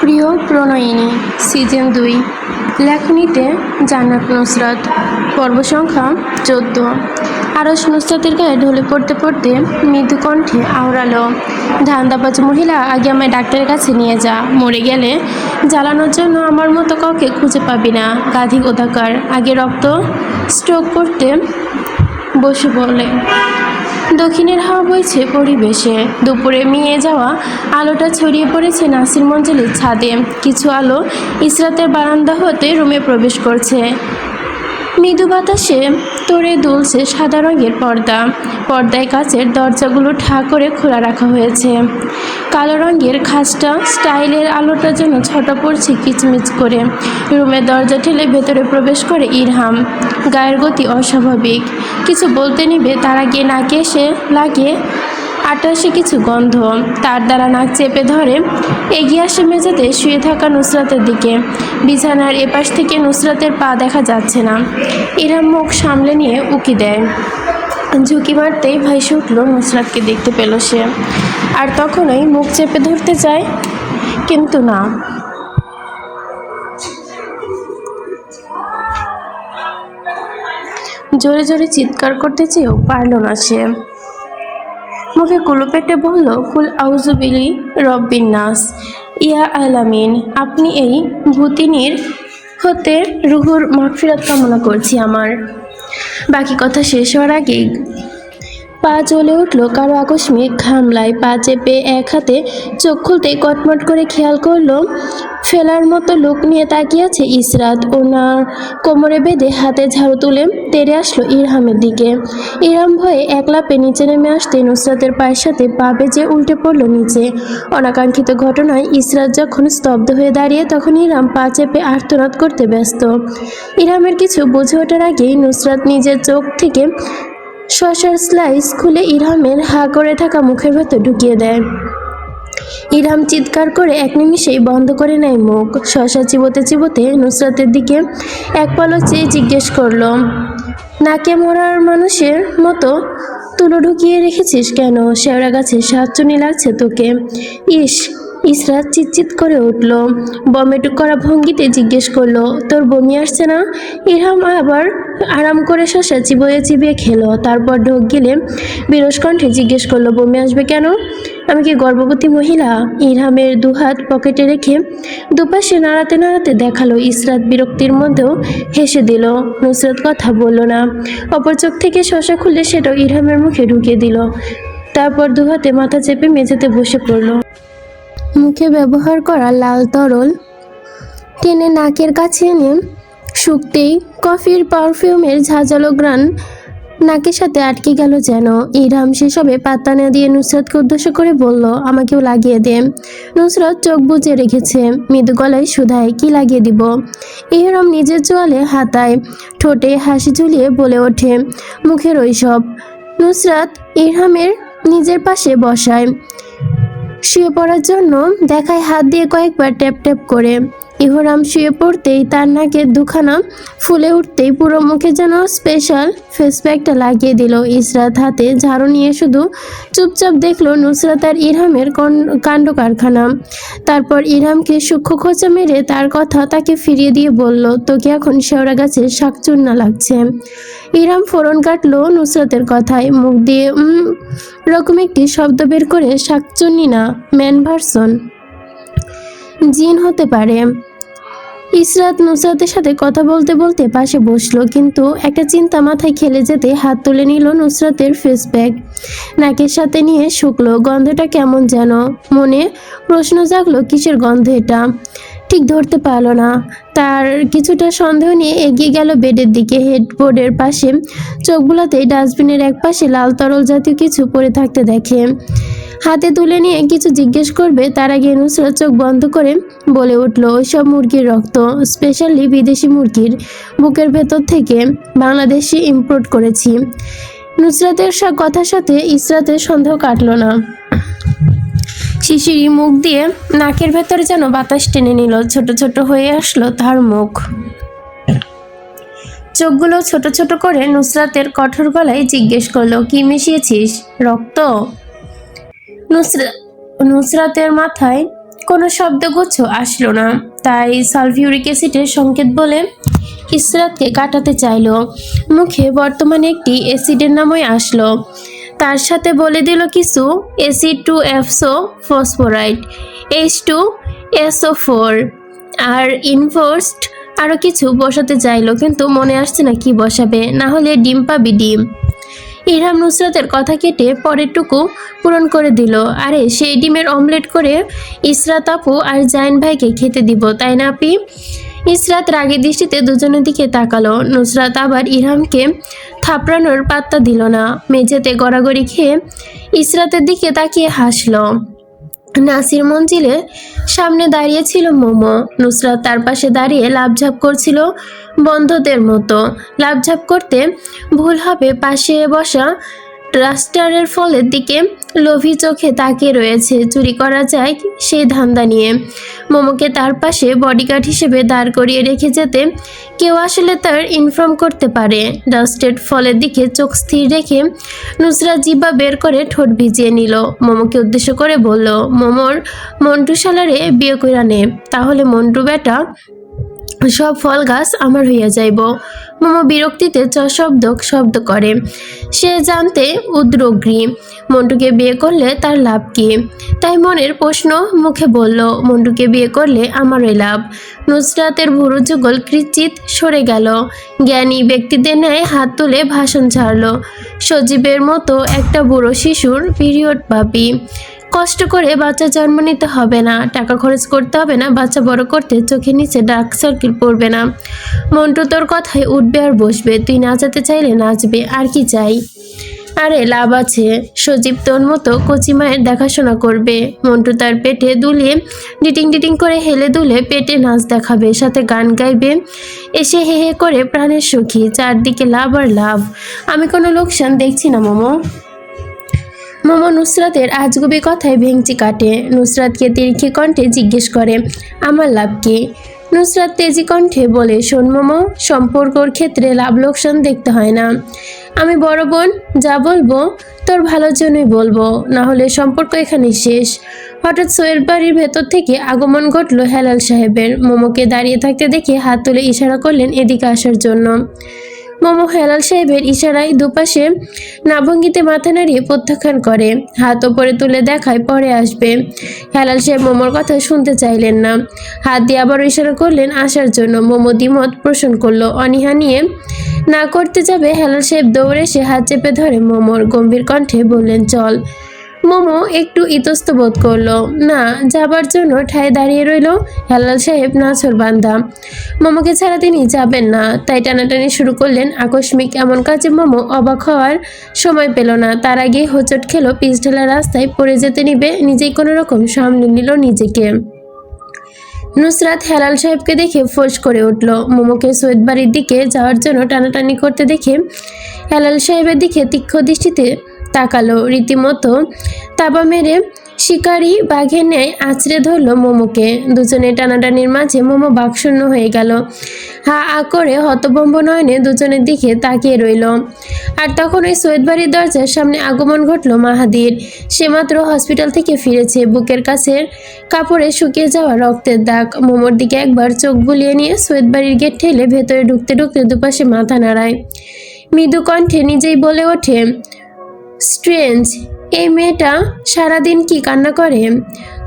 প্রিয় প্রণয়িনী, সিজন দুই, লেখনীতে জান্নাত নুসরাত, পর্ব সংখ্যা চোদ্দ। আরস নুসরাতের গায়ে ঢলে পড়তে পড়তে মৃদু কণ্ঠে আওড়ালো, ধান্দাবাজ মহিলা আগে আমায় ডাক্তারের কাছে নিয়ে যা, মরে গেলে জ্বালানোর জন্য আমার মতো কাউকে খুঁজে পাবি না, গাধি কোথাকার আগে রক্ত স্ট্রোক করতে বসে পড়লে দক্ষিণের হাওয়া বইছে পরিবেশে। দুপুরে মিয়ে যাওয়া আলোটা ছড়িয়ে পড়েছে নাসির মঞ্জিলের ছাদে। কিছু আলো ইসরাতের বারান্দা হতে রুমে প্রবেশ করছে। মৃদু বাতাসে তোড়ে দুলছে সাদা রঙের পর্দা। পর্দায় কাচের দরজাগুলো ঠা করে খোলা রাখা হয়েছে। কালো রঙের খাসটা স্টাইলের আলোটা যেন ছটা পড়ছে কিচমিচ করে। রুমের দরজা ঠেলে ভেতরে প্রবেশ করে ইরহাম। গায়ের গতি অস্বাভাবিক। কিছু বলতে নিবে তার আগে নাকে এসে লাগে আটাশে কিছু গন্ধ তার দ্বারা নাক চেপে ধরে। এগিয়ে আসে মেঝেতে শুয়ে থাকা নুসরাতের দিকে। বিছানার এপাশ থেকে নুসরাতের পা দেখা যাচ্ছে না। এরা মুখ সামলে নিয়ে উকি দেয়। ঝুঁকি মারতেই ভাইসে উঠল নুসরাতকে দেখতে পেল সে। আর তখনই মুখ চেপে ধরতে চায়, কিন্তু না। জোরে জোরে চিৎকার করতে চেয়েও পারল না সে। মুখে কুলো পেটে বলল, কুল আউজুবিলি রব্বিন নাস। ইয়া আলামিন, আপনি এই ভূতিনীর হতে রুহুর মাগফিরাত কামনা করছি আমার। বাকি কথা শেষ হওয়ার আগেই পা চলে উঠল, কারও আকস্মিক ঘামলায় পা চেপে এক হাতে চোখ খুলতে কটমট করে খেয়াল করল, ফেলার মতো লোক নিয়ে তাকিয়ে আছে ইসরাত। ওনার কোমরে বেঁধে হাতে ঝাড়ু তুলে তেড়ে আসলো ইরহামের দিকে। ইরহাম ভয়ে এক লাপে নিচে নেমে আসতে নুসরাতের পায়ের সাথে পা বেজে উল্টে পড়ল নিচে। অনাকাঙ্ক্ষিত ঘটনায় ইসরাত যখন স্তব্ধ হয়ে দাঁড়িয়ে, তখন ইরহাম পা চেপে আর্তনাদ করতে ব্যস্ত। ইরহামের কিছু বুঝে ওঠার আগেই নুসরাত নিজের চোখ থেকে শশার স্লাইস খুলে ইরহামের হা করে থাকা মুখের ভেতর ঢুকিয়ে দেয়। ইরহাম চিৎকার করে এক নিমিষেই বন্ধ করে নেয় মুখ। শশা চিবোতে চিবোতে নুসরাতের দিকে এক পলক চেয়ে জিজ্ঞেস করল, নাকে মরার মানুষের মতো তুলো ঢুকিয়ে রেখেছিস কেন? শেওড়া গাছে সাহায্য সাতচুনি লাগছে তোকে। ইস ইসরাত চিৎচিৎ করে উঠল। বমেটুক করা ভঙ্গিতে জিজ্ঞেস করল, তোর বমি আসছে না? ইরহাম আবার আরাম করে শশা চিবিয়ে চিবিয়ে খেলো। তারপর ঢোক গেলে বিরস কণ্ঠে জিজ্ঞেস করল, বমি আসবে কেন? আমি কি গর্ভবতী মহিলা? ইরহামের দুহাত পকেটে রেখে দুপাশে নাড়াতে নাড়াতে দেখাল, ইসরাত বিরক্তির মধ্যেও হেসে দিল। নুসরত কথা বলল না। অপর চোখ থেকে শশা খুলে সেটাও ইরহামের মুখে ঢুকিয়ে দিল। তারপর দুহাতে মাথা চেপে মেঝেতে বসে পড়ল। মুখে ব্যবহার করা লাল তরল। টেনে নাকের কাছে এনে শুকতেই কফির পারফিউমের ঝাঁঝালো গ্রান নাকের সাথে আটকে গেল যেন। ইরাম সেসবে পাত্তা না দিয়ে নুসরাতকে উদ্দেশ্য করে বলল, আমাকেও লাগিয়ে দে। নুসরাত চোখ বুজে রেখেছে, মৃদু গলায় সুধায়, কি লাগিয়ে দিব? ইহরাম নিজের চোয়ালে হাতায় ঠোঁটে হাসি ঝুলিয়ে বলে ওঠে, মুখের ওইসব নুসরাত ইরহামের নিজের পাশে বসায়। শুয়ে পড়ার জন্য দেখায় হাত দিয়ে কয়েকবার ট্যাপ ট্যাপ করে। ইহরাম শুয়ে পড়তেই তার নাকের দুখানা ফুলে উঠতেই পুরো মুখে যেন স্পেশাল ফেস প্যাকটা লাগিয়ে দিল। ইসরাত হাতে ঝাড়ু নিয়ে শুধু চুপচাপ দেখল নুসরাত আর ইরহামের কাণ্ড কারখানা। তারপর ইরহামকে সূক্ষ্ম খোঁচা মেরে তার কথা তাকে ফিরিয়ে দিয়ে বলল, তোকে এখন শেওড়া গাছে শাকচুন্না লাগছে। ইরহাম ফোরন কাটলো নুসরাতের কথায়, মুখ দিয়ে রকম একটি শব্দ বের করে শাকচুন্নি না ম্যান ভার্সন জিন হতে পারে। ইসরাত নুসরাতের সাথে কথা বলতে বলতে পাশে বসল, কিন্তু একটা চিন্তা মাথায় খেলে যেতে হাত তুলে নিল নুসরাতের ফেস ব্যাগ নাকের সাথে নিয়ে শুকলো, গন্ধটা কেমন যেন? মনে প্রশ্ন জাগলো, কিসের গন্ধ এটা? ঠিক ধরতে পারল না। তার কিছুটা সন্দেহ নিয়ে এগিয়ে গেল বেডের দিকে। হেডবোর্ডের পাশে চোখ ডাস্টবিনের এক পাশে লাল তরল জাতীয় কিছু পড়ে থাকতে দেখে। হাতে তুলে নিয়ে কিছু জিজ্ঞেস করবে, তার আগে নুসরাত চোখ বন্ধ করে বলে উঠল, ওইসব মুরগির রক্ত, স্পেশালি বিদেশি মুরগির বুকের ভেতর থেকে বাংলাদেশে ইম্পোর্ট করেছি। নুসরাতের সা- কথার সাথে ইসরাতের সন্দেহ কাটলো না। শিশিরি মুখ দিয়ে নাকের ভেতরে যেন বাতাস টেনে নিল, ছোট ছোট হয়ে আসলো তার মুখ। চোখগুলো ছোট ছোট করে নুসরাতের কঠোর গলায় জিজ্ঞেস করল, কি মিশিয়েছিস? রক্ত? নুসরা নুসরাতের মাথায় কোনো শব্দগুচ্ছ আসলো না। তাই সালফিউরিক অ্যাসিডের সংকেত বলে ইসরাতকে কাটাতে চাইলো। মুখে বর্তমানে একটি অ্যাসিডের নামই আসলো। তার সাথে বলে দিল কিছু অ্যাসিড টু এফসো ফসফোরাইড, এইচ টু এসও ফোর, আর ইনফোর্সড আরও কিছু বসাতে চাইলো, কিন্তু মনে আসছে না কি বসাবে, না হলে ডিম পাবি ডিম। ইরহাম নুসরাতের কথা কেটে পরেরটুকু পূরণ করে দিল। আরে, সেই ডিমের অমলেট করে ইসরাত আপু আর জাইন ভাইকে খেতে দিব, তাই না আপি? ইসরাত রাগের দৃষ্টিতে দুজনের দিকে তাকালো। নুসরাত আবার ইরহামকে থাপড়ানোর পাত্তা দিল না। মেঝেতে গড়াগড়ি খেয়ে ইসরাতের দিকে তাকিয়ে হাসলো। নাসির মঞ্জিলে সামনে দাঁড়িয়েছিল মোমো। নুসরাত তার পাশে দাঁড়িয়ে লাভঝাপ করছিল বন্ধদের মতো। লাভঝাপ করতে ভুল হবে পাশে বসা রাস্টারের ফলের দিকে লোভী চোখে তাকিয়ে রয়েছে। চুরি করা যায় সেই ধান্দা নিয়ে। মোমোকে তার পাশে বডিগার্ড হিসেবে দাঁড় করিয়ে রেখে যেতে কেউ আসলে তার ইনফর্ম করতে পারে। ডাস্টেড ফলের দিকে চোখ স্থির রেখে নুসরাত জিব্বা বের করে ঠোঁট ভিজিয়ে নিল। মোমোকে উদ্দেশ্য করে বলল, মোমোর মন্টু সালারে বিয়ে করে নে। তাহলে মন্টু বেটা সব ফল গাছ আমার হইয়া যাইব। মোমো বিরক্তিতে চ শব্দ করে। সে জানতে উদ্রগ্রী মন্টুকে বিয়ে করলে তার লাভ কি? তাই মনের প্রশ্ন মুখে বলল, মন্টুকে বিয়ে করলে আমারই লাভ। নুসরাতের ভুরু যুগল কৃচিত সরে গেল। জ্ঞানী ব্যক্তিদের ন্যায় হাত তুলে ভাষণ ছাড়ল। সজীবের মতো একটা বুড়ো শিশুর পিরিয়ড পাবি কষ্ট করে বাচ্চা জন্ম নিতে হবে না। টাকা খরচ করতে হবে না, বাচ্চা বড় করতে চোখের নিচে ডার্ক সার্কেল পড়বে না। মন্টু তোর কথায় উঠবে আর বসবে। তুই নাচাতে চাইলে নাচবে, আর কি চাই? আরে লাভ আছে। সজীব তোর মতো কচি মায়ের দেখাশোনা করবে। মন্টু তার পেটে দুলিয়ে, ডিটিং ডিটিং করে হেলে দুলে পেটে নাচ দেখাবে, সাথে গান গাইবে। এসে হে হে করে প্রাণের সুখী, চারদিকে লাভ আর লাভ। আমি কোনো লোকসান দেখছি না, মোমো। মোমো নুসরাতের আজগুবি কথায় ভেঙচি কাটে। নুসরাতকে তিরিখি কণ্ঠে জিজ্ঞেস করে, আমার লাভ কি? নুসরাত তেজি কণ্ঠে বলে, শোন মোমো, সম্পর্কর ক্ষেত্রে লাভ লোকসান দেখতে হয় না। আমি বড় বোন, যা বলব, তোর ভালোর জন্যই বলব, না হলে সম্পর্ক এখানে শেষ। হঠাৎ সোয়ের বাড়ির ভেতর থেকে আগমন ঘটলো হেলাল সাহেবের। মোমোকে দাঁড়িয়ে থাকতে দেখে হাত তুলে ইশারা করলেন এদিকে আসার জন্য। মোমো হেলাল সাহেবের ইশারায় দুপাশে নাভঙ্গিতে মাথা নাড়িয়ে প্রত্যাখ্যান করে। হাত ওপরে তুলে দেখায় পরে আসবে। হেলাল সাহেব মোমোর কথা শুনতে চাইলেন না। হাত দিয়ে আবার ইশারা করলেন আসার জন্য। মোমো দ্বিমত পোষণ করল। অনীহা নিয়ে না করতে যাবে হেলাল সাহেব দৌড়ে সে হাত চেপে ধরে মোমোর গম্ভীর কণ্ঠে বললেন, চল। মোমো একটু ইতস্ত বোধ করল। না, যাবার জন্য ঠায় দাঁড়িয়ে রইল হেলাল সাহেব নাছর বান্দা। মোমোকে ছাড়া তিনি যাবেন না। তাই টানাটানি শুরু করলেন আকস্মিক এমন কাজে মোমো অবাক হওয়ার সময় পেল না। তার আগে হোঁচট খেলো ঢালা রাস্তায় পড়ে যেতে নিবে নিজেই কোনো রকম সামলে নিল নিজেকে। নুসরাত হেলাল সাহেবকে দেখে ফোঁস করে উঠল। মোমোকে সৈয়দ বাড়ির দিকে যাওয়ার জন্য টানাটানি করতে দেখে হেলাল সাহেবের দিকে তীক্ষ্ণ দৃষ্টিতে তাকালো রীতিমতো। তাবা মেরে শিকারি বাঘে নেয় আঁচড়ে ধরলো মোমোকে। দুজনে টানাটানির মাঝে মোমো বাকশূন্য হয়ে গেল। হা আ করে হতভম্ব নয়নে দুজনের দিকে তাকিয়ে রইল। আর তখন ওই সৈয়দ বাড়ির দরজার সামনে আগমন ঘটল মাহাদির। সে মাত্র হসপিটাল থেকে ফিরেছে, বুকের কাছের কাপড়ে শুকিয়ে যাওয়া রক্তের দাগ। মোমোর দিকে একবার চোখ বুলিয়ে নিয়ে সৈয়দ বাড়ির গেট ঠেলে ভেতরে ঢুকতে ঢুকতে দুপাশে মাথা নাড়ায়। মৃদু কণ্ঠে নিজেই বলে ওঠে স্ট্রেঞ্জ, এই মেয়েটা সারাদিন কি কান্না করে?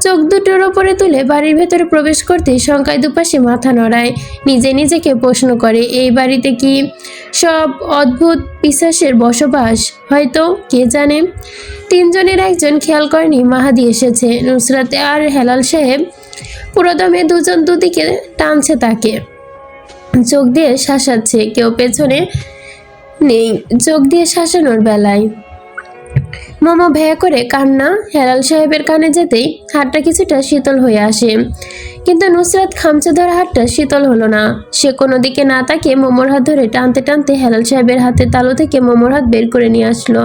চোখ দুটোর ওপরে তুলে বাড়ির ভেতরে প্রবেশ করতে শঙ্কায় দুপাশে মাথা নড়ায়, নিজে নিজেকে প্রশ্ন করে, এই বাড়িতে কি সব অদ্ভুত বিশ্বাসের বসবাস? হয়তো, কে জানে? তিনজনের একজন খেয়াল করেনি মাহাদি এসেছে। নুসরাতে আর হেলাল সাহেব পুরোদমে দুজন দুদিকে টানছে তাকে। চোখ দিয়ে শাসাচ্ছে, কেউ পেছনে নেই, চোখ দিয়ে শাসানোর বেলায়। মোমো ভেয়া করে কান্না, হেলাল সাহেবের কানে যেতেই হাতটা কিছুটা শীতল হয়ে আসে। কিন্তু নুসরাত খামচে ধরা হাতটা শীতল হলো না। সে কোনো দিকে না তাকে মোমোর হাত ধরে টানতে টানতে হেলাল সাহেবের হাতে তালু থেকে মোমোর হাত বের করে নিয়ে আসলো।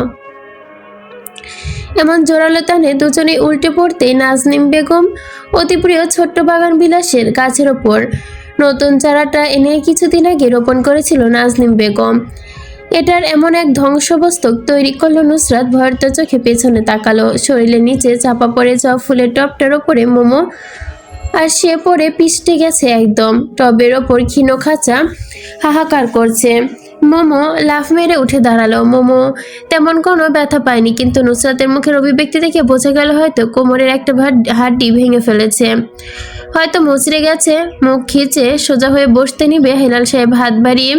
এমন জোরালো টানে দুজনে উল্টে পড়তে নাজনিম বেগম অতি প্রিয় ছোট্ট বাগান বিলাসের গাছের ওপর। নতুন চারাটা এনে কিছুদিন আগে রোপণ করেছিল নাজনিম বেগম। এটার এমন এক ধ্বংসবস্তক তৈরি করল নুসরাত ভয়ত চোখে পেছনে তাকালো। শরীরের নিচে চাপা পড়ে যাওয়া ফুলের টপটার ওপরে মোমো, আর সে পরে পিষ্টে গেছে একদম। টবের ওপর ক্ষীণ খাঁচা হাহাকার করছে। মোমো লাফ মেরে উঠে দাঁড়াল। মোমো তেমন কোনো ব্যথা পায়নি, কিন্তু নুসরাতের মুখের অভিব্যক্তি দেখে বোঝা গেল হয়তো কোমরের একটা হাড্ডি ভেঙে ফেলেছে। হয়তো মুচড়ে গেছে, মুখ খিচে সোজা হয়ে বসতে নিবে হেলাল সাহেব হাত বাড়িয়ে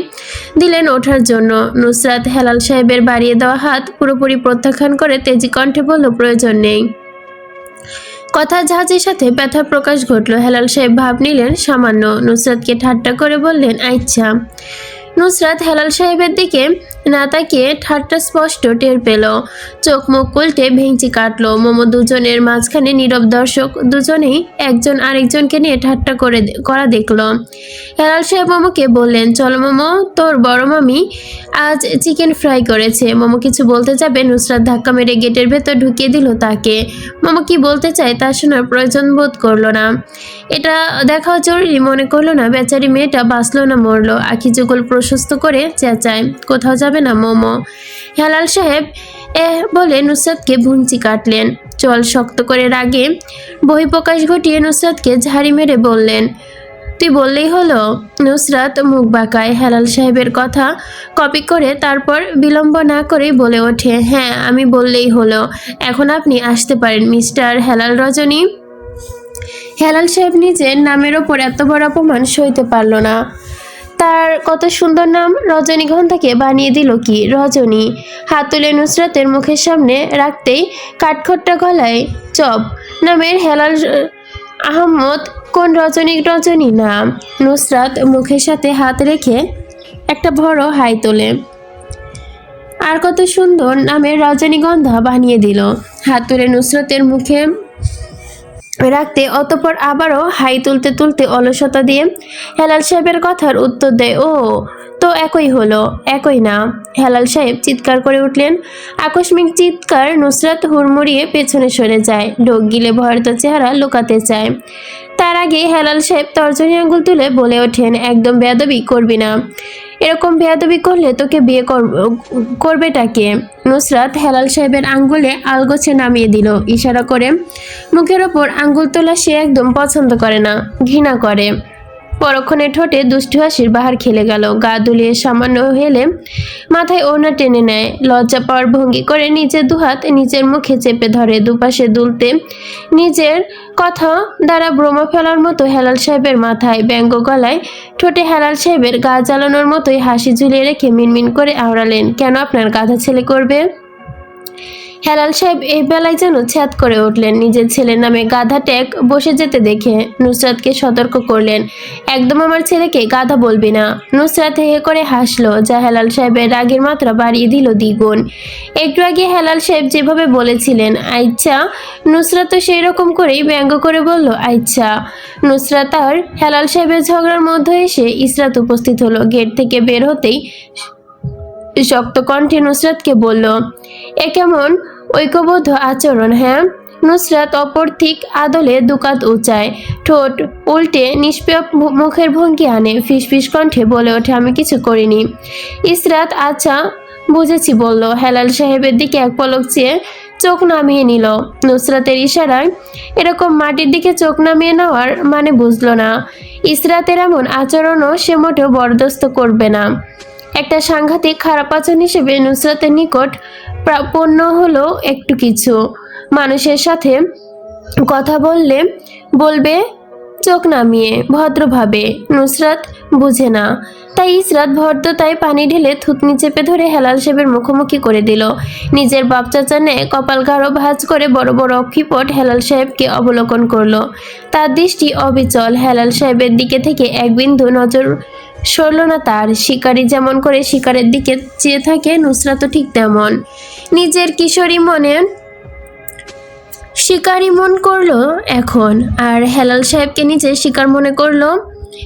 দিলেন ওঠার জন্য। নুসরাত হেলাল সাহেবের বাড়িয়ে দেওয়া হাত পুরোপুরি প্রত্যাখ্যান করে তেজি কণ্ঠে বলল, প্রয়োজন নেই। কথা জাহাজের সাথে ব্যথার প্রকাশ ঘটলো। হেলাল সাহেব ভাব নিলেন সামান্য। নুসরাতকে ঠাট্টা করে বললেন আচ্ছা। নুসরাত হেলাল সাহেবের দিকে না তাকিয়ে ঠাট্টা স্পষ্ট টের পেল। চোখ মুখ উল্টে ভেঙচি কাটলো। মোমো দুজনের মাঝখানে নীরব দর্শক দুজনেই একজন আরেকজনকে নিয়ে ঠাট্টা করে করা দেখল। হেলাল সাহেব মোমোকে বললেন, চলো মোমো, তোর বড় মামি আজ চিকেন ফ্রাই করেছে। মোমো কিছু বলতে যাবে, নুসরাত ধাক্কা মেরে গেটের ভেতর ঢুকিয়ে দিল তাকে। মোমো কি বলতে চায় তা শোনার প্রয়োজন বোধ করল না। এটা দেখাও জরুরি, মনে করল না, বেচারি মেয়েটা বাঁচলো না, মরলো। আখি যুগল প্রশস্ত করে চেঁচায়, কোথাও যাবে না, মোমো। হেলাল সাহেব এ বলে নুসরাতকে ভুঞ্চি কাটলেন। চল শক্ত করে রাগে বহিঃপ্রকাশ ঘটিয়ে নুসরাতকে ঝাড়ি মেরে বললেন, তুই বললেই হলো? নুসরাত মুখ বাঁকায় হেলাল সাহেবের কথা কপি করে তারপর বিলম্ব না করেই বলে ওঠে হ্যাঁ আমি বললেই হলো। এখন আপনি আসতে পারেন, মিস্টার হেলাল রজনী। হেলাল সাহেব নিজের নামের ওপর এত বড় অপমান সইতে পারল না। তার কত সুন্দর নাম রজনীগন্ধাকে বানিয়ে দিল কি? রজনী। হাত তুলে নুসরাতের মুখের সামনে রাখতেই কাঠখোট্টা গলায় চপ নামের হেলাল আহম্মদ কোন রজনী রজনী নাম নুসরাত মুখের সাথে হাত রেখে একটা বড় হাই তোলে। আর কত সুন্দর নামের রজনীগন্ধা বানিয়ে দিল। হাত তুলে নুসরাতের মুখে রাখতে অতপর আবারও হাই তুলতে তুলতে অলসতা দিয়ে হেলাল সাহেবের কথার উত্তর দেয়, ও, তো একই হলো, একই না। হেলাল সাহেব চিৎকার করে উঠলেন। আকস্মিক চিৎকার নুসরাত হুড়মুড়িয়ে পেছনে সরে যায়, ঢোক গিলে ভয়ত চেহারা লুকাতে চায়। তার আগে হেলাল সাহেব তর্জনী আঙ্গুল তুলে বলে ওঠেন, একদম বেয়াদবি করবি না। এরকম বেয়াদবি করলে তোকে বিয়ে করবেটা করবেটাকে? নুসরাত হেলাল সাহেবের আঙ্গুলে আলগোছে নামিয়ে দিল, ইশারা করে, মুখের ওপর আঙ্গুল তোলা সে একদম পছন্দ করে না, ঘৃণা করে। পরক্ষণে ঠোঁটে দুষ্টু হাসির বাহার খেলে গেল। গা দুলিয়ে সামান্য হেলে মাথায় ওনা টেনে নেয়। লজ্জা পাওয়ার ভঙ্গি করে নিজের দুহাত নিজের মুখে চেপে ধরে। দুপাশে দুলতে নিজের কথা দ্বারা ব্রমা ফেলার মতো হেলাল সাহেবের মাথায় ব্যঙ্গ গলায় ঠোঁটে হেলাল সাহেবের গা জ্বালানোর মতোই হাসি ঝুলিয়ে রেখে মিনমিন করে আওড়ালেন। কেন আপনার গাধা ছেলে করবে? হেলাল সাহেব এই বেলায় যেন ছ্যাদ করে উঠলেন। নিজের ছেলের নামে গাধা ট্যাগ বসে যেতে দেখে নুসরাতকে সতর্ক করলেন। একদম আমার ছেলেকে গাধা বলবি না। নুসরাত হে করে হাসলো, যা হেলাল সাহেবের রাগের মাত্রা বাড়িয়ে দিল দ্বিগুণ। একটু আগে হেলাল সাহেব যেভাবে বলেছিলেন আচ্ছা। নুসরাত তো সেই রকম করেই ব্যঙ্গ করে বলল আচ্ছা। নুসরাত আর হেলাল সাহেবের ঝগড়ার মধ্যে এসে ইসরাত উপস্থিত হলো। গেট থেকে বের হতেই শক্ত কণ্ঠে নুসরাতকে বলল, এ কেমন? ঐক্যবদ্ধ আচরণ হ্যাঁ? নুসরাত অপর ঠিক আদলে দুকাত উঁচায়, ঠোঁট উল্টে নিষ্প্রিয় মু- মুখের ভঙ্গি আনে, ফিসফিস কণ্ঠে বলে ওঠে, আমি কিছু করিনি। ইসরাত আচ্ছা বুঝেছি বলল, হেলাল সাহেবের দিকে এক পলক চেয়ে চোখ নামিয়ে নিল। নুসরাতের ইশারায় এরকম মাটির দিকে চোখ নামিয়ে নেওয়ার মানে বুঝল না। ইসরাতের এমন আচরণও সে মোটেও বরদস্ত করবে না। একটা সাংঘাতিক খারাপ আচরণ হিসেবে নুসরাতের নিকট প্রাপণ্য হলো একটু কিছু। মানুষের সাথে কথা বললে বলবে, চোখ নামিয়ে, ভদ্রভাবে। নুসরাত বুঝে না। তাই ইসরাত ভদ্রতায় পানি ঢেলে থুতনি চেপে ধরে হেলাল সাহেবের মুখোমুখি করে দিল। নিজের বাপ চাচা নে কপাল গাঢ় ভাঁজ করে বড় বড় অক্ষিপট হেলাল সাহেবকে অবলোকন করল। তার দৃষ্টি অবিচল। হেলাল সাহেবের দিকে থেকে এক বিন্দু নজর সরল না তার শিকারি যেমন করে শিকারের দিকে চেয়ে থাকে, নুসরাতও ঠিক তেমন। নিজের কিশোরী মনে শিকারি মন করল এখন, আর হেলাল সাহেবকে নিজে শিকার মনে করল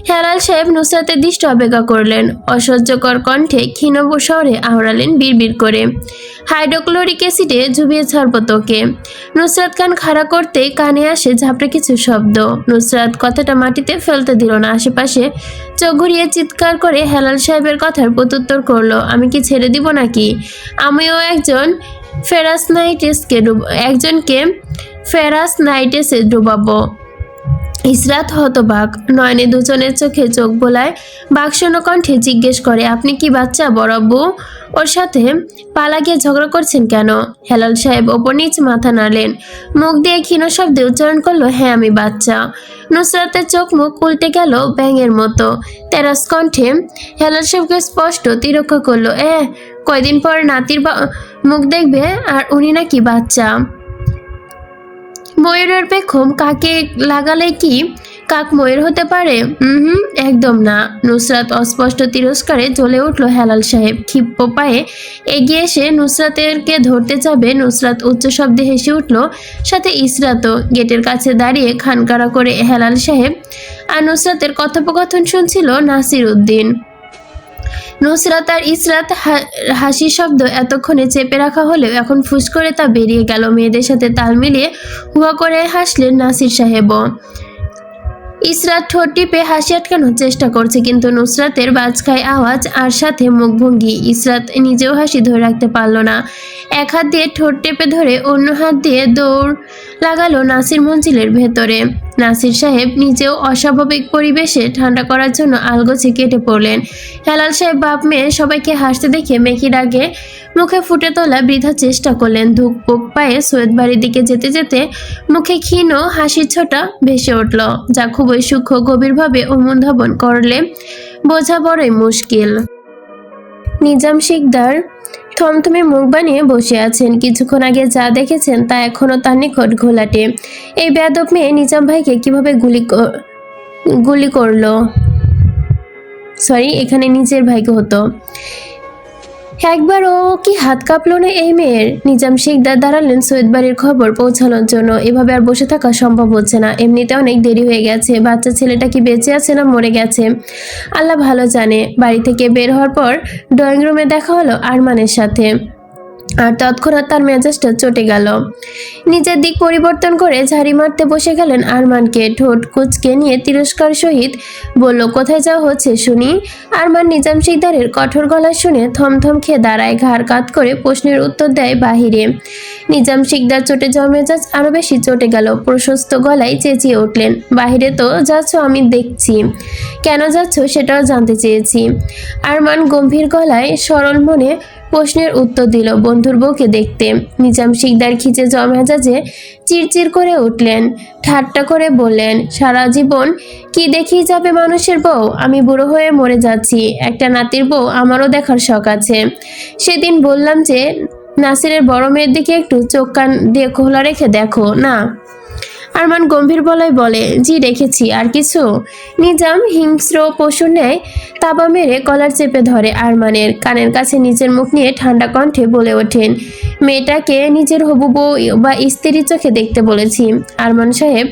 হেলাল সাহেব নুসরাতের দৃষ্টি অপেক্ষা করলেন। অসহ্যকর কণ্ঠে ক্ষীণ স্বরে আওড়ালেন বিড়বিড় করে। হাইড্রোক্লোরিক অ্যাসিডে ঝুবিয়ে ছাড়ব তোকে নুসরাত কান খাড়া করতে কানে আসে ঝাপড়ে কিছু শব্দ। নুসরাত কথাটা মাটিতে ফেলতে দিল না। আশেপাশে চোখ ঘুরিয়ে চিৎকার করে হেলাল সাহেবের কথার প্রত্যুত্তর করল, আমি কি ছেড়ে দিব নাকি? আমিও একজন ফেরাস নাইটেসকে একজনকে ফেরাস নাইটেসে ডুবাবো। ইসরাত হতবাক। নয়নে দুজনের চোখে চোখ বোলায়। বাক্সন কণ্ঠে জিজ্ঞেস করে, আপনি কি বাচ্চা বড়ব্বু ওর সাথে পালা গিয়ে ঝগড়া করছেন কেন? হেলাল সাহেব ওপর নিচ মাথা নাড়লেন। মুখ দিয়ে ক্ষীণ শব্দে উচ্চারণ করল হ্যাঁ আমি বাচ্চা। নুসরাতের চোখ মুখ উল্টে গেল ব্যাঙের মতো। তেরাস কণ্ঠে হেলাল সাহেবকে স্পষ্ট তিরক্ষা করল এ কয়দিন পর নাতির মুখ দেখবে, আর উনি নাকি বাচ্চা। ময়ূরের পেখম কাকে লাগালে কি কাক ময়ূর হতে পারে? হুম একদম না। নুসরাত অস্পষ্ট তিরস্কারে জ্বলে উঠল হেলাল সাহেব। ক্ষিপ্ত পায়ে এগিয়ে এসে নুসরাতেরকে ধরতে যাবে। নুসরাত উচ্চ শব্দে হেসে উঠল, সাথে ইসরাতও গেটের কাছে দাঁড়িয়ে খানকারা করে হেলাল সাহেব। আর নুসরাতের কথোপকথন শুনছিল নাসির উদ্দিন। নুসরাত আর ইসরাত হা- হাসির শব্দ এতক্ষণে চেপে রাখা হলেও এখন ফুস করে তা বেরিয়ে গেল। মেয়েদের সাথে তাল মিলিয়ে হুয়া করে হাসলেন নাসির সাহেবও। ইসরাত ঠোঁট টিপে হাসি আটকানোর চেষ্টা করছে, কিন্তু নুসরাতের বাজখায় আওয়াজ আর সাথে মুখভঙ্গি ইসরাত নিজেও হাসি ধরে রাখতে পারল না। এক হাত দিয়ে ঠোঁট টেপে ধরে অন্য হাত দিয়ে দৌড় লাগালো নাসির মঞ্জিলের ভেতরে। নাসির সাহেব নিজেও অস্বাভাবিক পরিবেশে ঠান্ডা করার জন্য আলগোছে কেটে পড়লেন। হেলাল সাহেব বাপ মেয়ে সবাইকে হাসতে দেখে মেকির আগে মুখে ফুটে তোলা বৃথা চেষ্টা করলেন। ধূপ পুক পায়ে সৈয়দ বাড়ির দিকে যেতে যেতে মুখে ক্ষীণ হাসির ছোটা ভেসে উঠল, যা খুবই সূক্ষ্ম গভীরভাবে অনুধাবন করলে বোঝা বড়ই মুশকিল। নিজাম শিকদার থমথমে মুখ বানিয়ে বসে আছেন। কিছুক্ষণ আগে যা দেখেছেন তা এখনও তার নিকট ঘোলাটে। এই বেদব মেয়ে নিজাম ভাইকে কীভাবে গুলি গুলি করল? সরি, এখানে নিজের ভাইকে হতো। একবার ও কি হাত কাঁপল না এই মেয়ের? নিজাম শিকদার দাঁড়ালেন সৈয়দ বাড়ির খবর পৌঁছানোর জন্য। এভাবে আর বসে থাকা সম্ভব হচ্ছে না। এমনিতে অনেক দেরি হয়ে গেছে। বাচ্চা ছেলেটা কি বেঁচে আছে না মরে গেছে? আল্লাহ ভালো জানে। বাড়ি থেকে বের হওয়ার পর ড্রয়িং রুমে দেখা হলো আরমানের সাথে। আর তৎক্ষণাৎ তার মেজাজটা চটে গেল। নিজের দিক পরিবর্তন করে ঝাড়ি মারতে বসে গেলেন আরমানকে। ঠোঁট কুচকে নিয়ে তিরস্কার সহিত বলল, কোথায় যাওয়া হচ্ছে শুনি? আরমান নিজাম শিকদারের কঠোর গলা শুনে থমথম খেয়ে দাঁড়ায়, ঘাড় কাত করে প্রশ্নের উত্তর দেয় বাহিরে। নিজাম শিকদার চটে যাওয়া মেজাজ আরও বেশি চটে গেল। প্রশস্ত গলায় চেঁচিয়ে উঠলেন, বাহিরে তো যাচ্ছ, আমি দেখছি। কেন যাচ্ছ সেটাও জানতে চেয়েছি। আরমান গম্ভীর গলায় সরল মনে প্রশ্নের উত্তর দিল বন্ধুর বউকে দেখতে। নিজাম শিকদার খিচে জমেজাজে মেজাজে চিরচির করে উঠলেন, ঠাট্টা করে বললেন, সারা জীবন কি দেখেই যাবে মানুষের বউ? আমি বুড়ো হয়ে মরে যাচ্ছি। একটা নাতির বউ আমারও দেখার শখ আছে। সেদিন বললাম যে, নাসিরের বড় মেয়ের দিকে একটু চোখ কান দিয়ে খোলা রেখে দেখো। না। আরমান গম্ভীর বলায় বলে, জি রেখেছি আর কিছু? নিজাম হিংস্র পশু নেয় তাবা মেরে কলার চেপে ধরে আরমানের কানের কাছে নিজের মুখ নিয়ে ঠান্ডা কণ্ঠে বলে ওঠেন, মেয়েটাকে নিজের হবু বউ বা স্ত্রীর চোখে দেখতে বলেছি। আরমান সাহেব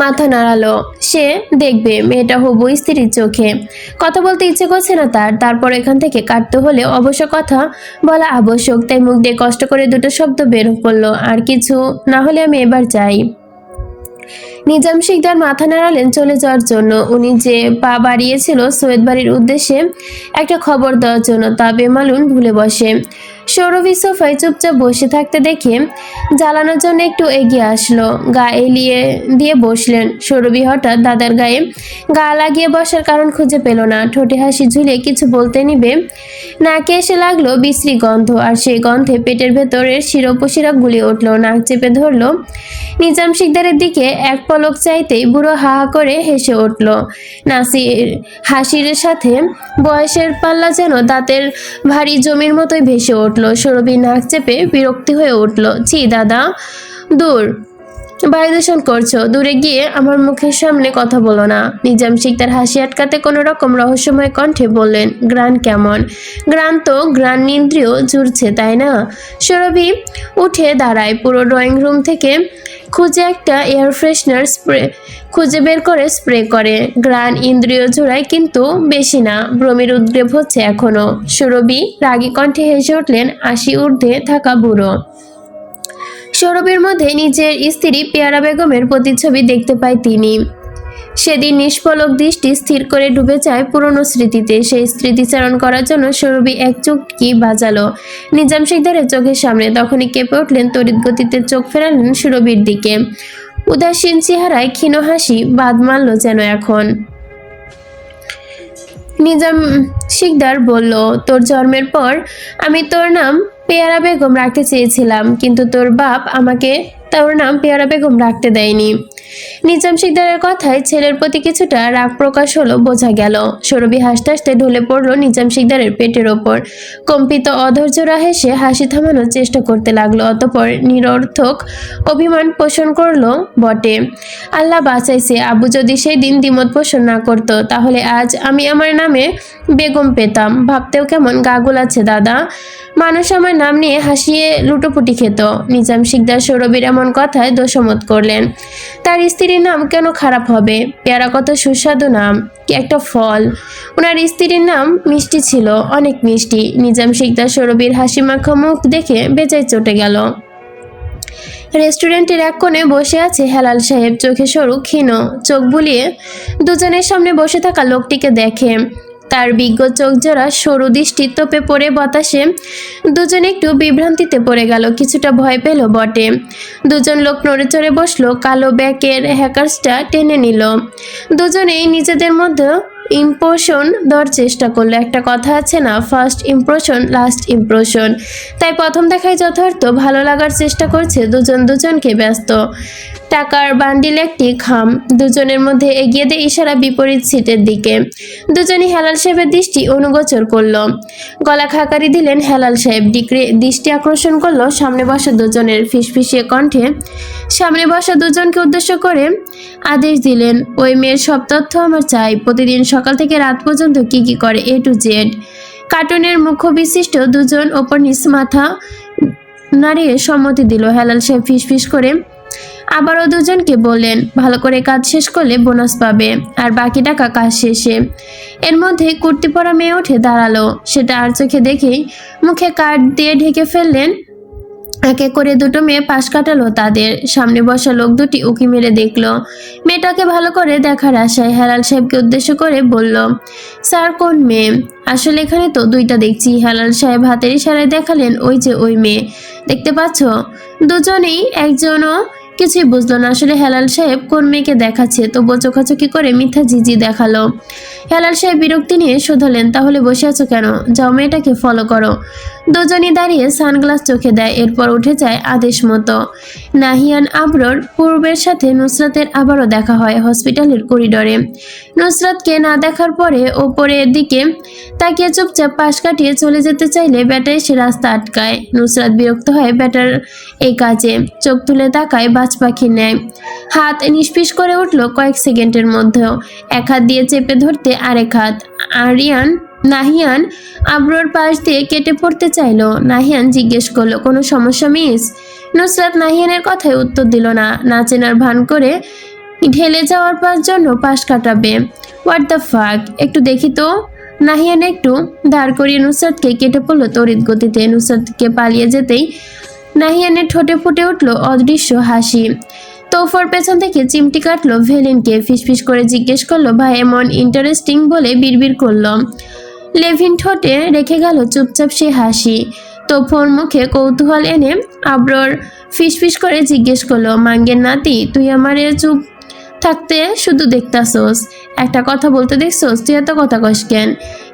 মাথা নাড়ালো। সে দেখবে মেয়েটা হবু স্ত্রীর চোখে। কথা বলতে ইচ্ছে করছে না তার। তারপর এখান থেকে কাটতে হলে অবশ্য কথা বলা আবশ্যক। তাই মুখ দিয়ে কষ্ট করে দুটো শব্দ বের করল, আর কিছু না হলে আমি এবার যাই। নিজাম শিকদার মাথা নাড়ালেন চলে যাওয়ার জন্য। উনি যে পা বাড়িয়েছিল সৈয়দ বাড়ির উদ্দেশ্যে একটা খবর দেওয়ার জন্য। তা বেমালুন ভুলে বসে। সৌরভী সোফায় চুপচাপ বসে থাকতে দেখে জ্বালানোর জন্য একটু এগিয়ে আসলো। গা এলিয়ে দিয়ে বসলেন। সৌরভী হঠাৎ দাদার গায়ে গা লাগিয়ে বসার কারণ খুঁজে পেল না। ঠোঁটে হাসি ঝুলিয়ে কিছু বলতে নিবে নাকে এসে লাগল বিশ্রী গন্ধ আর সেই গন্ধে পেটের ভেতরের শিরোপশিরা গুলি উঠল। নাক চেপে ধরলো। নিজাম শিকদারের দিকে এক পলক চাইতেই বুড়ো হা হা করে হেসে উঠল। নাসির হাসির সাথে বয়সের পাল্লা যেন দাঁতের ভারী জমির মতোই ভেসে উঠল। সরবি নাক চেপে বিরক্তি হয়ে উঠল ছি দাদা দূর। বায়ু দূষণ করছ, দূরে গিয়ে আমার মুখের সামনে কথা বলো না। নিজাম শিকদার হাসি আটকাতে কোনো রকম রহস্যময় কণ্ঠে বললেন গ্রান কেমন? গ্রান তো গ্রান ইন্দ্রিয় জুড়ছে তাই না? সুরভি উঠে দাঁড়ায়, পুরো ড্রয়িং রুম থেকে খুঁজে একটা এয়ার ফ্রেশনার স্প্রে, খুঁজে বের করে স্প্রে করে। গ্রান ইন্দ্রিয় জোড়ায় কিন্তু বেশি না ভ্রমির উদ্গ্রেব হচ্ছে এখনও। সুরভি রাগী কণ্ঠে হেসে উঠলেন আশি ঊর্ধ্বে থাকা বুড়ো। সৌরভের মধ্যে নিজের স্ত্রী পেয়ারা বেগমের প্রতিচ্ছবি দেখতে পায় তিনি। সেদিন নিষ্পলক দৃষ্টি স্থির করে ডুবে যায় পুরনো স্মৃতিতে। সেই স্মৃতিচারণ করার জন্য সৌরভী এক চুটকি বাজালো। নিজাম শিকদারের চোখের সামনে তখনই কেঁপে উঠলেন, তড়িৎ গতিতে চোখ ফেরালেন সুরভির দিকে। উদাসীন চেহারায় ক্ষীণ হাসি বাদ মারল যেন এখন। নিজাম শিকদার বলল, তোর জন্মের পর আমি তোর নাম পেয়ারা বেগম রাখতে চেয়েছিলাম, কিন্তু তোর বাপ আমাকে তোর নাম পেয়ারা বেগম রাখতে দেয়নি। নিজাম শিকদারের কথায় ছেলের প্রতি কিছুটা রাগ প্রকাশ হলো, বোঝা গেল। সৌরভী হাসতে হাসতে ঢলে পড়ল নিজাম শিকদারের পেটের ওপর। কম্পিত অধৈর্যরা হেসে হাসি থামানোর চেষ্টা করতে লাগল, অতপর নিরর্থক অভিমান পোষণ করল, বটে। আল্লাহ বাঁচাইছে, আবু যদি সেই দিন দ্বিমত পোষণ না করতো, তাহলে আজ আমি আমার নামে বেগম পেতাম। ভাবতেও কেমন গাগুল আছে, দাদা। মানুষ আমার নাম নিয়ে হাসিয়ে লুটোপুটি খেত। নিজাম শিকদার সৌরভীর এমন কথায় দোষমত করলেন। তার স্ত্রীর নাম কেন খারাপ হবে? পেয়ারা কত সুস্বাদু নাম, কি একটা ফল। ওনার স্ত্রীর নাম মিষ্টি ছিল, অনেক মিষ্টি। নিজাম শিকদার সৌরভীর হাসি মাখা মুখ দেখে বেজায় চটে গেল। রেস্টুরেন্টের এক কোণে বসে আছে হেলাল সাহেব, চোখে সরু ক্ষীণ, চোখ বুলিয়ে দুজনের সামনে বসে থাকা লোকটিকে দেখে। তার বিজ্ঞ চোখ জোড়া সরু দৃষ্টি তোপে পড়ে বাতাসে। দুজন একটু বিভ্রান্তিতে পড়ে গেল, কিছুটা ভয় পেল বটে। দুজন লোক নড়ে চড়ে বসল, কালো ব্যাকের হ্যাকার্সটা টেনে নিল। দুজনেই নিজেদের মধ্যে ইম্প্রেশন দেওয়ার চেষ্টা করল। একটা কথা আছে না ফার্স্ট ইম্প্রেশন লাস্ট ইম্প্রেশন তাই প্রথম দেখায় যথার্থ ভালো লাগার চেষ্টা করছে দুজন দুজনকে ব্যস্ত। টাকার বান্ডিল একটি খাম। দুজনের মধ্যে এগিয়ে দেয় ইশারা বিপরীত সিটের দিকে। দুজনই হেলাল সাহেবের দৃষ্টি অনুগোচর করল। গলা খাকারি দিলেন হেলাল সাহেব। দৃষ্টি আকর্ষণ করল সামনে বসা দুজনের ফিসফিসিয়ে কণ্ঠে। সামনে বসা দুজনকে উদ্দেশ্য করে আদেশ দিলেন, ওই মেয়ের সব তথ্য আমার চাই। প্রতিদিন সকাল থেকে রাত পর্যন্ত কি কি করে এ টু জেড কার্টুনের মুখ্য বিশিষ্ট দুজন ওপর নিচ মাথা নাড়িয়ে সম্মতি দিল। হেলাল সাহেব ফিসফিস করে আবারও দুজনকে বললেন, ভালো করে কাজ শেষ করলে বোনাস পাবে, আর বাকি টাকা কাজ শেষে। এর মধ্যে কুর্তি পরা মেয়ে উঠে দাঁড়াল। সেটা আর চোখে দেখেই মুখে কাঠ দিয়ে ঢেকে ফেললেন। এক করে দুটো মেয়ে পাশ কাটালো তাদের। সামনে বসা লোক দুটি উকি মেরে দেখল। মেয়েটাকে ভালো করে দেখার আশায় হেলাল সাহেবকে উদ্দেশ্য করে বলল, স্যার, কোন মেয়ে? আসলে এখানে তো দুইটা দেখছি। হেলাল সাহেব হাতের ইশারায় দেখালেন, ওই যে ওই মেয়ে। দেখতে পাচ্ছ? দুজনেই, একজনও কিছুই বুঝলো না। আসলে হেলাল সাহেব কোন মেয়েকে দেখাচ্ছে? তো চোখাচোখি করে মিথ্যা জিজি দেখাল। হেলাল সাহেব বিরক্তি নিয়ে শোধালেন, তাহলে বসে আছো কেন? যাও মেয়েটাকে ফলো করো। দুজনই দাঁড়িয়ে সানগ্লাস চোখে দেয়, এরপর উঠে যায় আদেশ মতো। নাহিয়ান আবরর পূর্বের সাথে নুসরাতের আবারও দেখা হয় হসপিটালের করিডোরে। নুসরাতকে না দেখার পরে ওপরের দিকে তাকিয়ে চুপচাপ পাশ কাটিয়ে চলে যেতে চাইলে ব্যাটা এসে রাস্তা আটকায়। নুসরাত বিরক্ত হয় ব্যাটার এই কাজে চোখ তুলে তাকায়, বাজ পাখি নেয় হাত নিষ্পিস করে উঠল কয়েক সেকেন্ডের মধ্যেও। এক হাত দিয়ে চেপে ধরতে আরেক হাত। আরিয়ান, নাহিয়ান আব্রোর পাশ দিয়ে কেটে পড়তে চাইলো। নাহিয়ান জিজ্ঞেস করল, কোনো সমস্যা মিস? নুসরাত নাহিয়ানের কথায় উত্তর দিল না। না চেনার ভান করে ঢেলে যাওয়ার পাশ জন্য পাশ কাটাবে। হোয়াট দ্য ফাক একটু দেখি তো। নাহিয়ান একটু দাঁড় করিয়ে নুসরাতকে কেটে পড়ল তড়িৎ গতিতে। নুসরাতকে পালিয়ে যেতেই নাহিয়ানের ঠোঁটে ফুটে উঠল অদৃশ্য হাসি। তোফর পেছন থেকে চিমটি কাটলো ভেলিনকে। ফিসফিস করে জিজ্ঞেস করল, ভাই, এমন ইন্টারেস্টিং বলে বিড়বিড় করল। লেভিন ঠোঁটে রেখে গেল চুপচাপ সে হাসি। তোফর মুখে কৌতূহল এনে আব্রর ফিসফিস করে জিজ্ঞেস করল, মাঙ্গের নাতি, তুই আমারে চুপ থাকতে শুধু দেখতাছোস। একটা কথা বলতে দেখছোস? তুই এত কথা কস কেন?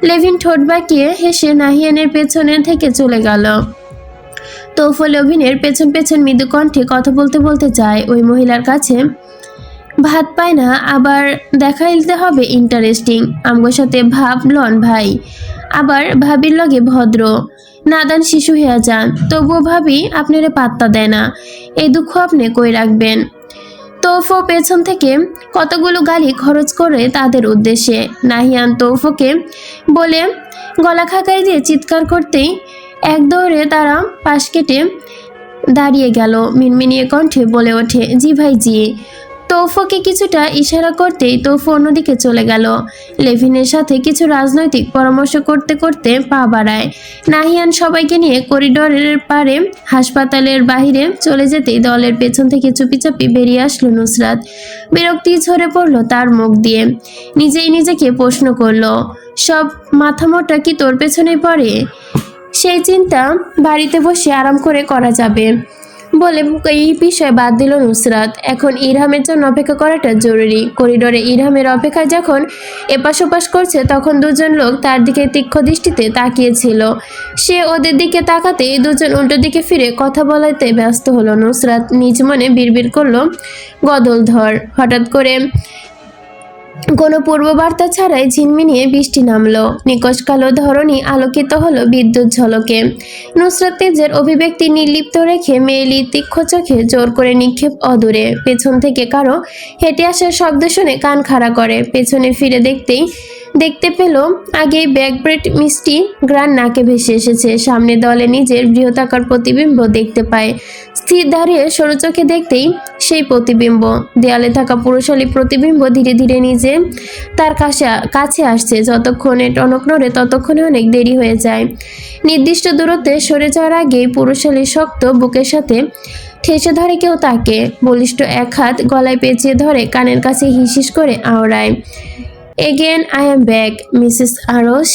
লেভিন ঠোঁট বাঁকিয়ে হেসে নাহিয়ানের পেছনে থেকে চলে গেল। তৌফল অভিনের পেছন পেছন মৃদু কণ্ঠে কথা বলতে বলতে যায় ওই মহিলার কাছে, ভাত পায় না, আবার দেখাইতে হবে ইন্টারেস্টিং আমগোর সাথে ভাব লন ভাই। আবার ভাবির লগে ভদ্র, নাদান শিশু হইয়া যান, তবুও ভাবি আপনারে পাত্তা দেয় না, এই দুঃখ আপনি কই রাখবেন? তৌফো পেছন থেকে কতগুলো গালি খরচ করে তাদের উদ্দেশ্যে। নাহিয়ান তোফোকে বলে, গলা খাকাই দিয়ে চিৎকার করতেই এক দৌড়ে তারা পাশ কেটে দাঁড়িয়ে গেল। মিনমিনিয়ে কণ্ঠে বলে ওঠে, জি ভাই জি তৌফকে কিছুটা ইশারা করতেই তৌফু অন্যদিকে চলে গেল। লেভিনের সাথে কিছু রাজনৈতিক পরামর্শ করতে করতে পা বাড়ায়। নাহিয়ান সবাইকে নিয়ে করিডোরের পারে হাসপাতালের বাইরে চলে যেতেই দলের পেছন থেকে চুপি চাপি বেরিয়ে আসলো নুসরাত। বিরক্তি ঝরে পড়ল তার মুখ দিয়ে। নিজেই নিজেকে প্রশ্ন করল, সব মাথামোটা কি তোর পেছনে পড়ে? সেই চিন্তা বাড়িতে বসে আরাম করে করা যাবে। বলে এই বিষয়ে বাদ দিল নুসরাত। এখন ইরহামের জন্য অপেক্ষা করাটা জরুরি। করিডোরে ইরহামের অপেক্ষায় যখন এপাশ ওপাশ করছে, তখন দুজন লোক তার দিকে তীক্ষ্ণ দৃষ্টিতে তাকিয়েছিল। সে ওদের দিকে তাকাতে দুজন উল্টো দিকে ফিরে কথা বলাতে ব্যস্ত হলো। নুসরাত নিজ মনে বিড়বিড় করল গদল ধর হঠাৎ করে কোনো পূর্ববার্তা ছাড়াই ঝিনমিনিয়ে বৃষ্টি নামলো। নিকশ কালো ধরনী আলোকিত হলো বিদ্যুৎ ঝলকে। নুসরাত তেজের অভিব্যক্তি নির্লিপ্ত রেখে মেয়েলি তীক্ষ্ণ চোখে জোর করে নিক্ষেপ অদূরে। পেছন থেকে কারও হেঁটে আসার শব্দ শুনে কান খাড়া করে। পেছনে ফিরে দেখতেই দেখতে পেল, আগেই ব্যাকব্রেড মিষ্টি গ্রান নাকে ভেসে এসেছে। সামনে দলে নিজের বৃহতাকার প্রতিবিম্ব দেখতে পায়। স্থির দাঁড়িয়ে সরু চোখে দেখতেই সেই প্রতিবিম্ব। দেয়ালে থাকা পুরুষালী প্রতিবিম্ব ধীরে ধীরে নিজে তার কাছে কাছে আসছে। যতক্ষণে টনক নড়ে ততক্ষণে অনেক দেরি হয়ে যায়। নির্দিষ্ট দূরত্বে সরে যাওয়ার আগেই পুরুষালী শক্ত বুকের সাথে ঠেসে ধরে কেউ তাকে। বলিষ্ঠ এক হাত গলায় পেঁচিয়ে ধরে কানের কাছে হিসিস করে আওড়ায়। Again I am back, Mrs আরস